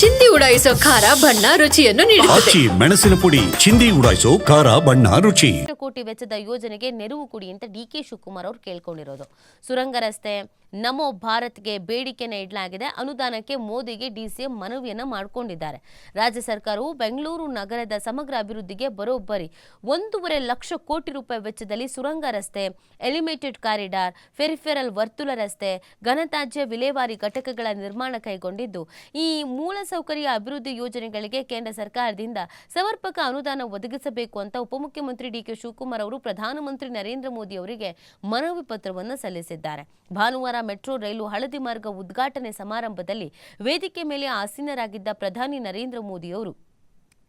ಚಿಂದಿ ಉಡಾಯಿಸೋ ಖಾರ ಬಣ್ಣ ರುಚಿಯನ್ನು ನೀಡುತ್ತದೆ. ಆಚಿ ಮೆಣಸಿನ ಪುಡಿ ಚಿಂದಿ ಉಡಾಯಿಸೋ ಖಾರ ಬಣ್ಣ ರುಚಿ. ಕೋಟಿ ವೆಚ್ಚದ ಯೋಜನೆಗೆ ನೆರವು ಕೊಡಿ ಅಂತ ಡಿ ಕೆ ಶಿವಕುಮಾರ್ ಅವರು ಕೇಳ್ಕೊಂಡಿರೋದು. ಸುರಂಗ ರಸ್ತೆ ನಮೋ ಭಾರತ್ಗೆ ಬೇಡಿಕೆಯನ್ನು ಇಡಲಾಗಿದೆ. ಅನುದಾನಕ್ಕೆ ಮೋದಿಗೆ ಡಿಸಿಎಂ ಮನವಿಯನ್ನು ಮಾಡಿಕೊಂಡಿದ್ದಾರೆ. ರಾಜ್ಯ ಸರ್ಕಾರವು ಬೆಂಗಳೂರು ನಗರದ ಸಮಗ್ರ ಅಭಿವೃದ್ಧಿಗೆ ಬರೋಬ್ಬರಿ. ಒಂದೂವರೆ ಲಕ್ಷ ಕೋಟಿ ರೂಪಾಯಿ ವೆಚ್ಚದಲ್ಲಿ ಸುರಂಗ ರಸ್ತೆ, ಎಲಿಮೇಟೆಡ್ ಕಾರಿಡಾರ್ ಫೆರಿಫೆರಲ್ ವರ್ತುಲ ರಸ್ತೆ ಘನತಾಜ್ಯ ವಿಲೇವಾರಿ ಘಟಕಗಳ ನಿರ್ಮಾಣ ಕೈಗೊಂಡಿದ್ದು, ಈ ಮೂಲಸೌಕರ್ಯ ಅಭಿವೃದ್ಧಿ ಯೋಜನೆಗಳಿಗೆ ಕೇಂದ್ರ ಸರ್ಕಾರದಿಂದ ಸಮರ್ಪಕ ಅನುದಾನ ಒದಗಿಸಬೇಕು ಅಂತ ಉಪಮುಖ್ಯಮಂತ್ರಿ ಡಿಕೆ ಶಿವಕುಮಾರ್ ಅವರು ಪ್ರಧಾನಮಂತ್ರಿ ನರೇಂದ್ರ ಮೋದಿ ಅವರಿಗೆ ಮನವಿ ಪತ್ರವನ್ನು ಸಲ್ಲಿಸಿದ್ದಾರೆ. ಭಾನುವಾರ ಮೆಟ್ರೋ ರೈಲು ಹಳದಿ ಮಾರ್ಗ ಉದ್ಘಾಟನೆ ಸಮಾರಂಭದಲ್ಲಿ ವೇದಿಕೆ ಮೇಲೆ ಆಸೀನರಾಗಿದ್ದ ಪ್ರಧಾನಿ ನರೇಂದ್ರ ಮೋದಿ ಅವರು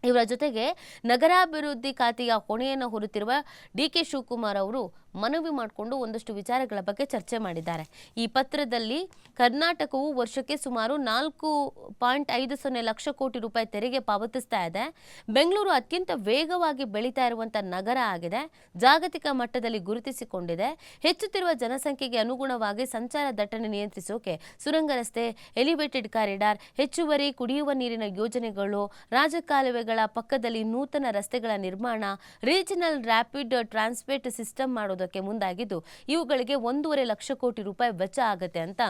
ಇವರ ಜೊತೆಗೆ ನಗರಾಭಿವೃದ್ಧಿ ಖಾತೆಯ ಹೊಣೆಯನ್ನು ಹೊರುತ್ತಿರುವ ಡಿ ಕೆ ಶಿವಕುಮಾರ್ ಅವರು ಮನವಿ ಮಾಡಿಕೊಂಡು ಒಂದಷ್ಟು ವಿಚಾರಗಳ ಬಗ್ಗೆ ಚರ್ಚೆ ಮಾಡಿದ್ದಾರೆ. ಈ ಪತ್ರದಲ್ಲಿ ಕರ್ನಾಟಕವು ವರ್ಷಕ್ಕೆ ಸುಮಾರು ನಾಲ್ಕು ಪಾಯಿಂಟ್ ಐದು ಸೊನ್ನೆ ಲಕ್ಷ ಕೋಟಿ ರೂಪಾಯಿ ತೆರಿಗೆ ಪಾವತಿಸ್ತಾ ಇದೆ. ಬೆಂಗಳೂರು ಅತ್ಯಂತ ವೇಗವಾಗಿ ಬೆಳೀತಾ ಇರುವಂಥ ನಗರ ಆಗಿದೆ. ಜಾಗತಿಕ ಮಟ್ಟದಲ್ಲಿ ಗುರುತಿಸಿಕೊಂಡಿದೆ. ಹೆಚ್ಚುತ್ತಿರುವ ಜನಸಂಖ್ಯೆಗೆ ಅನುಗುಣವಾಗಿ ಸಂಚಾರ ದಟ್ಟಣೆ ನಿಯಂತ್ರಿಸೋಕೆ ಸುರಂಗ ರಸ್ತೆ, ಎಲಿವೇಟೆಡ್ ಕಾರಿಡಾರ್, ಹೆಚ್ಚುವರಿ ಕುಡಿಯುವ ನೀರಿನ ಯೋಜನೆಗಳು, ರಾಜಕಾಲುವೆಗಳ ಪಕ್ಕದಲ್ಲಿ ನೂತನ ರಸ್ತೆಗಳ ನಿರ್ಮಾಣ, ರೀಜನಲ್ ರ್ಯಾಪಿಡ್ ಟ್ರಾನ್ಸ್ಪೋರ್ಟ್ ಸಿಸ್ಟಮ್ ಮಾಡೋದಕ್ಕೆ ಮುಂದಾಗಿದ್ದು ಇವುಗಳಿಗೆ ಒಂದೂವರೆ ಲಕ್ಷ ಕೋಟಿ ರೂಪಾಯಿ ವೆಚ್ಚ ಆಗುತ್ತೆ ಅಂತ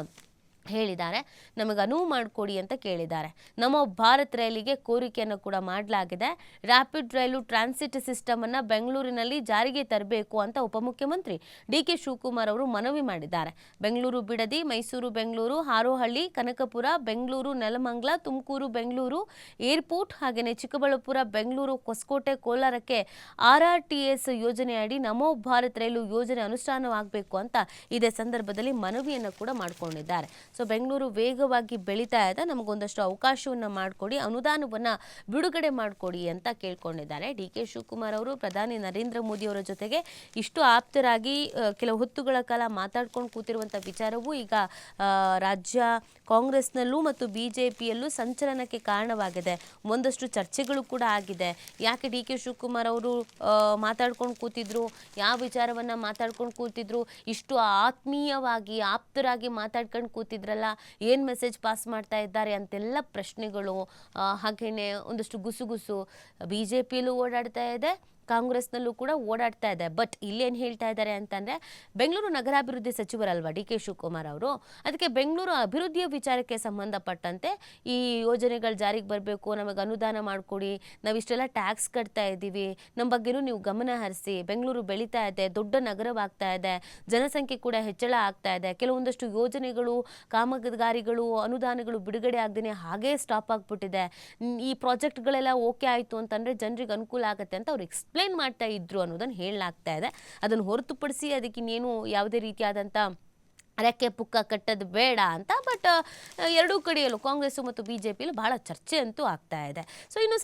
ಹೇಳಿದ್ದಾರೆ. ನಮಗೆ ಅನುವು ಮಾಡಿಕೊಡಿ ಅಂತ ಕೇಳಿದ್ದಾರೆ. ನಮ್ಮ ಭಾರತ್ ರೈಲಿಗೆ ಕೋರಿಕೆಯನ್ನು ಕೂಡ ಮಾಡಲಾಗಿದೆ. ರ್ಯಾಪಿಡ್ ರೈಲು ಟ್ರಾನ್ಸಿಟ್ ಸಿಸ್ಟಮನ್ನು ಬೆಂಗಳೂರಿನಲ್ಲಿ ಜಾರಿಗೆ ತರಬೇಕು ಅಂತ ಉಪಮುಖ್ಯಮಂತ್ರಿ ಡಿ ಕೆ ಶಿವಕುಮಾರ್ ಅವರು ಮನವಿ ಮಾಡಿದ್ದಾರೆ. ಬೆಂಗಳೂರು ಬಿಡದಿ, ಮೈಸೂರು ಬೆಂಗಳೂರು, ಹಾರೋಹಳ್ಳಿ, ಕನಕಪುರ, ಬೆಂಗಳೂರು, ನೆಲಮಂಗ್ಲ, ತುಮಕೂರು, ಬೆಂಗಳೂರು, ಏರ್ಪೋರ್ಟ್ ಹಾಗೆಯೇ ಚಿಕ್ಕಬಳ್ಳಾಪುರ, ಬೆಂಗಳೂರು, ಹೊಸಕೋಟೆ, ಕೋಲಾರಕ್ಕೆ ಆರ್ ಆರ್ ಟಿ ಎಸ್ ಯೋಜನೆಯಡಿ ನಮೋ ಭಾರತ್ ರೈಲು ಯೋಜನೆ ಅನುಷ್ಠಾನವಾಗಬೇಕು ಅಂತ ಇದೇ ಸಂದರ್ಭದಲ್ಲಿ ಮನವಿಯನ್ನು ಕೂಡ ಮಾಡಿಕೊಂಡಿದ್ದಾರೆ. ಸೊ ಬೆಂಗಳೂರು ವೇಗವಾಗಿ ಬೆಳೀತಾ ಇದೆ. ನಮಗೊಂದಷ್ಟು ಅವಕಾಶವನ್ನು ಮಾಡಿಕೊಡಿ, ಅನುದಾನವನ್ನು ಬಿಡುಗಡೆ ಮಾಡಿಕೊಡಿ ಅಂತ ಕೇಳ್ಕೊಂಡಿದ್ದಾರೆ. ಡಿ ಕೆ ಶಿವಕುಮಾರ್ ಅವರು, ಪ್ರಧಾನಿ ನರೇಂದ್ರ ಮೋದಿ ಅವರ ಜೊತೆಗೆ ಇಷ್ಟು ಆಪ್ತರಾಗಿ ಕೆಲವು ಹೊತ್ತುಗಳ ಕಾಲ ಮಾತಾಡ್ಕೊಂಡು ಕೂತಿರುವಂಥ ವಿಚಾರವೂ ಈಗ ರಾಜ್ಯ ಕಾಂಗ್ರೆಸ್ನಲ್ಲೂ ಮತ್ತು ಬಿ ಜೆ ಪಿಯಲ್ಲೂ ಸಂಚಲನಕ್ಕೆ ಕಾರಣವಾಗಿದೆ. ಒಂದಷ್ಟು ಚರ್ಚೆಗಳು ಕೂಡ ಆಗಿದೆ. ಯಾಕೆ ಡಿ ಕೆ ಶಿವಕುಮಾರ್ ಅವರು ಮಾತಾಡ್ಕೊಂಡು ಕೂತಿದ್ರು? ಯಾವ ವಿಚಾರವನ್ನು ಮಾತಾಡ್ಕೊಂಡು ಕೂತಿದ್ರು? ಇಷ್ಟು ಆತ್ಮೀಯವಾಗಿ, ಆಪ್ತರಾಗಿ ಮಾತಾಡ್ಕೊಂಡು ಕೂತಿದ್ರಲ್ಲ ಏನು ಮೆಸೇಜ್ ಪಾಸ್ ಮಾಡ್ತಾ ಇದ್ದಾರೆ ಅಂತೆಲ್ಲ ಪ್ರಶ್ನೆಗಳು ಹಾಗೆಯೇ ಹಾಗೇನೆ ಒಂದಷ್ಟು ಗುಸುಗುಸು. ಬಿ ಜೆ ಪಿಯಲ್ಲೂ ಓಡಾಡ್ತಾ ಇದೆ ಕಾಂಗ್ರೆಸ್ನಲ್ಲೂ ಕೂಡ ಓಡಾಡ್ತಾ ಇದೆ. ಬಟ್ ಇಲ್ಲೇನು ಹೇಳ್ತಾ ಇದ್ದಾರೆ ಅಂತಂದರೆ, ಬೆಂಗಳೂರು ನಗರಾಭಿವೃದ್ಧಿ ಸಚಿವರಲ್ವಾ ಡಿ ಕೆ ಶಿವಕುಮಾರ್ ಅವರು? ಅದಕ್ಕೆ ಬೆಂಗಳೂರು ಅಭಿವೃದ್ಧಿಯ ವಿಚಾರಕ್ಕೆ ಸಂಬಂಧಪಟ್ಟಂತೆ ಈ ಯೋಜನೆಗಳು ಜಾರಿಗೆ ಬರಬೇಕು, ನಮಗೆ ಅನುದಾನ ಮಾಡಿಕೊಡಿ, ನಾವಿಷ್ಟೆಲ್ಲ ಟ್ಯಾಕ್ಸ್ ಕಟ್ತಾ ಇದ್ದೀವಿ ನಮ್ಮ ಬಗ್ಗೆನೂ ನೀವು ಗಮನ ಹರಿಸಿ, ಬೆಂಗಳೂರು ಬೆಳೀತಾ ಇದೆ, ದೊಡ್ಡ ನಗರವಾಗ್ತಾ ಇದೆ, ಜನಸಂಖ್ಯೆ ಕೂಡ ಹೆಚ್ಚಳ ಆಗ್ತಾ ಇದೆ, ಕೆಲವೊಂದಷ್ಟು ಯೋಜನೆಗಳು, ಕಾಮಗಾರಿಗಳು, ಅನುದಾನಗಳು ಬಿಡುಗಡೆ ಆಗದೇ ಹಾಗೇ ಸ್ಟಾಪ್ ಆಗಿಬಿಟ್ಟಿದೆ. ಈ ಪ್ರಾಜೆಕ್ಟ್ಗಳೆಲ್ಲ ಓಕೆ ಆಯಿತು ಅಂತಂದರೆ ಜನರಿಗೆ ಅನುಕೂಲ ಆಗುತ್ತೆ ಅಂತ ಅವ್ರು ಎಕ್ಸ್ಪ್ಲೈನ್ ಮಾಡ್ತಾ ಇದ್ರು ಅನ್ನೋದನ್ನು ಹೇಳಲಾಗ್ತಾ ಇದೆ. ಅದನ್ನು ಹೊರತುಪಡಿಸಿ ಅದಕ್ಕಿನ್ನೇನು ಯಾವುದೇ ರೀತಿಯಾದಂಥ ರೆಕ್ಕೆ ಪುಕ್ಕ ಕಟ್ಟೋದು ಬೇಡ ಅಂತ ಬಟ್ ಎರಡೂ ಕಡೆಯಲ್ಲೂ ಕಾಂಗ್ರೆಸ್ಸು ಮತ್ತು ಬಿ ಜೆ ಪಿಯಲ್ಲೂ ಬಹಳ ಚರ್ಚೆ ಅಂತೂ ಆಗ್ತಾ ಇದೆ. ಸೊ ಇನ್ನು